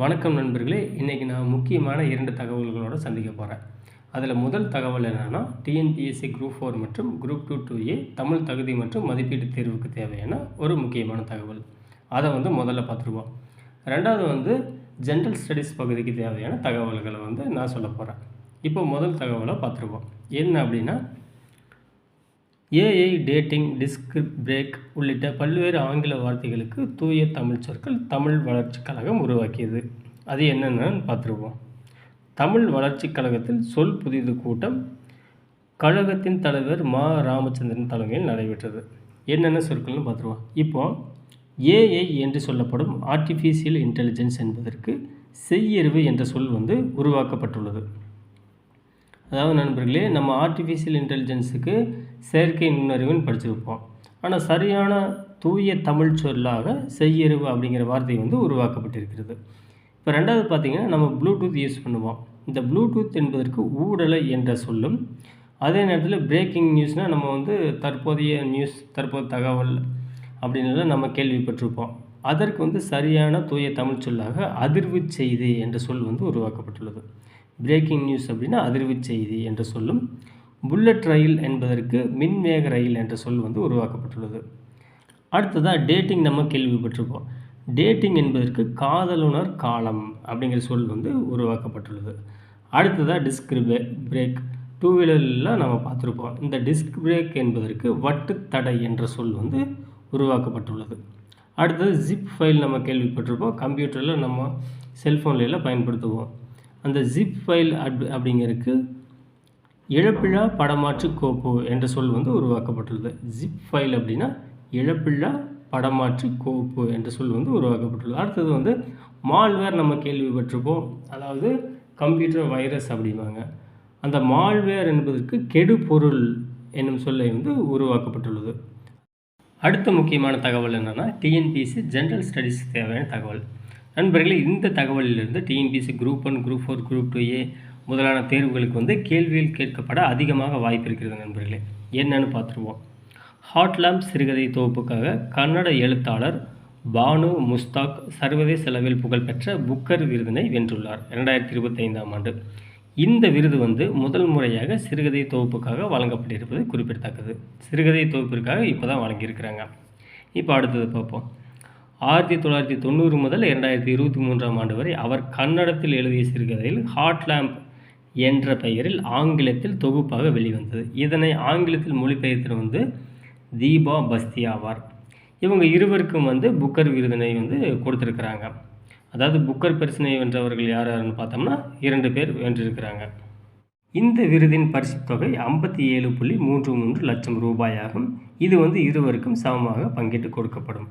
வணக்கம் நண்பர்களே இன்றைக்கி நான் முக்கியமான இரண்டு தகவல்களோடு சந்திக்க போகிறேன் அதில் முதல் தகவல் என்னென்னா டிஎன்பிஎஸ்சி குரூப் ஃபோர் மற்றும் group two two A Tamil தகுதி மற்றும் மதிப்பீட்டு தேர்வுக்கு தேவையான ஒரு முக்கியமான தகவல். அதை வந்து முதல்ல பார்த்துருவோம். ரெண்டாவது வந்து ஜென்ரல் ஸ்டடீஸ் பகுதிக்கு தேவையான தகவல்களை வந்து நான் சொல்ல போகிறேன் இப்போ முதல் தகவலை பார்த்துருவோம். என்ன அப்படின்னா ஏஐ டேட்டிங் டிஸ்கிரிப் பிரேக் உள்ளிட்ட பல்வேறு ஆங்கில வார்த்தைகளுக்கு தூய தமிழ் சொற்கள் தமிழ் வளர்ச்சிக் கழகம் உருவாக்கியது. அது என்னென்னு பார்த்துருவோம் தமிழ் வளர்ச்சிக் கழகத்தில் சொல் புதிது கூட்டம் கழகத்தின் தலைவர் மா. ராமச்சந்திரன் தலைமையில் நடைபெற்றது. என்னென்ன சொற்கள்னு பார்த்துருவோம். இப்போ ஏஐ என்று சொல்லப்படும் ஆர்டிஃபிஷியல் இன்டெலிஜென்ஸ் என்பதற்கு செய்யறிவு என்ற சொல் வந்து உருவாக்கப்பட்டுள்ளது. அதாவது நண்பர்களே நம்ம ஆர்டிஃபிஷியல் இன்டெலிஜென்ஸுக்கு செயற்கை நுண்ணறிவுன்னு படிச்சிருப்போம் ஆனால் சரியான தூய தமிழ் சொல்லாக செய்யறிவு அப்படிங்கிற வார்த்தை வந்து உருவாக்கப்பட்டிருக்கிறது. இப்போ ரெண்டாவது பார்த்திங்கன்னா நம்ம ப்ளூடூத் யூஸ் பண்ணுவோம். இந்த ப்ளூடூத் என்பதற்கு ஊடலை என்ற சொல்லும். அதே நேரத்தில் பிரேக்கிங் நியூஸ்னால் நம்ம வந்து தற்போதைய நியூஸ் தற்போது தகவல் அப்படின்னு நம்ம கேள்விப்பட்டிருப்போம். அதற்கு வந்து சரியான தூய தமிழ் சொல்லாக அதிர்வு செய்தி என்ற சொல் வந்து உருவாக்கப்பட்டுள்ளது. பிரேக்கிங் நியூஸ் அப்படின்னா அதிர்வு செய்தி என்ற சொல்லும். புல்லட் ரயில் என்பதற்கு மின்வேக ரயில் என்ற சொல் வந்து உருவாக்கப்பட்டுள்ளது. அடுத்ததாக டேட்டிங் நம்ம கேள்விப்பட்டிருப்போம். டேட்டிங் என்பதற்கு காதலுணர் காலம் அப்படிங்கிற சொல் வந்து உருவாக்கப்பட்டுள்ளது. அடுத்ததாக டிஸ்க் பிரேக் டூ வீலரில் நம்ம பார்த்துருப்போம். இந்த டிஸ்க் பிரேக் என்பதற்கு வட்டுத்தடை என்ற சொல் வந்து உருவாக்கப்பட்டுள்ளது. அடுத்தது ஜிப் ஃபைல் நம்ம கேள்விப்பட்டிருப்போம். கம்ப்யூட்டரில் நம்ம செல்ஃபோன்லாம் பயன்படுத்துவோம். அந்த ஜிப் ஃபைல் அப் அப்படிங்கிறதுக்கு இழப்பிழா படமாற்று கோப்பு என்ற சொல் வந்து உருவாக்கப்பட்டுள்ளது. ஜிப் ஃபைல் அப்படின்னா இழப்பிழா படமாற்று கோப்பு என்ற சொல் வந்து உருவாக்கப்பட்டுள்ளது. அடுத்தது வந்து மால்வேர் நம்ம கேள்விப்பட்டிருப்போம். அதாவது கம்ப்யூட்டர் வைரஸ் அப்படிம்பாங்க. அந்த மால்வேர் என்பதற்கு கெடுபொருள் என்னும் சொல்லை வந்து உருவாக்கப்பட்டுள்ளது. அடுத்த முக்கியமான தகவல் என்னென்னா டிஎன்பிஎஸ்சி ஜென்ரல் ஸ்டடீஸ் தேவையான தகவல். நண்பர்களே இந்த தகவலிலிருந்து TNPC group one group four group two A முதலான தேர்வுகளுக்கு வந்து கேள்வியில் கேட்கப்பட அதிகமாக வாய்ப்பு இருக்கிறது நண்பர்களே. என்னன்னு பார்த்துருவோம். ஹாட்லாம்ப் சிறுகதை தொகுப்புக்காக கன்னட எழுத்தாளர் பானு முஸ்தாக் சர்வதேச அளவில் புகழ்பெற்ற புக்கர் விருதினை வென்றுள்ளார் இரண்டாயிரத்தி இருபத்தைந்தாம் ஆண்டு. இந்த விருது வந்து முதல் முறையாக சிறுகதை தொகுப்புக்காக வழங்கப்பட்டிருப்பது குறிப்பிடத்தக்கது. சிறுகதை தொகுப்பிற்காக இப்போ தான் வழங்கியிருக்கிறாங்க. இப்போ அடுத்தது பார்ப்போம். ஆயிரத்தி தொள்ளாயிரத்தி தொண்ணூறு முதல் இரண்டாயிரத்தி இருபத்தி மூன்றாம் ஆண்டு வரை அவர் கன்னடத்தில் எழுதிய சிறுகதையில் ஹாட் லேம்ப் என்ற பெயரில் ஆங்கிலத்தில் தொகுப்பாக வெளிவந்தது. இதனை ஆங்கிலத்தில் மொழிபெயர்த்து வந்து தீபா பஸ்தி ஆவார். இவங்க இருவருக்கும் வந்து புக்கர் விருதினை வந்து கொடுத்துருக்குறாங்க. அதாவது புக்கர் பரிசினை வென்றவர்கள் யார் யாருன்னு பார்த்தோம்னா இரண்டு பேர் வென்றிருக்கிறாங்க. இந்த விருதின் பரிசு தொகை ஐம்பத்தி ஏழு புள்ளி மூன்று மூன்று லட்சம் ரூபாயாகும். இது வந்து இருவருக்கும் சமமாக பங்கிட்டு கொடுக்கப்படும்.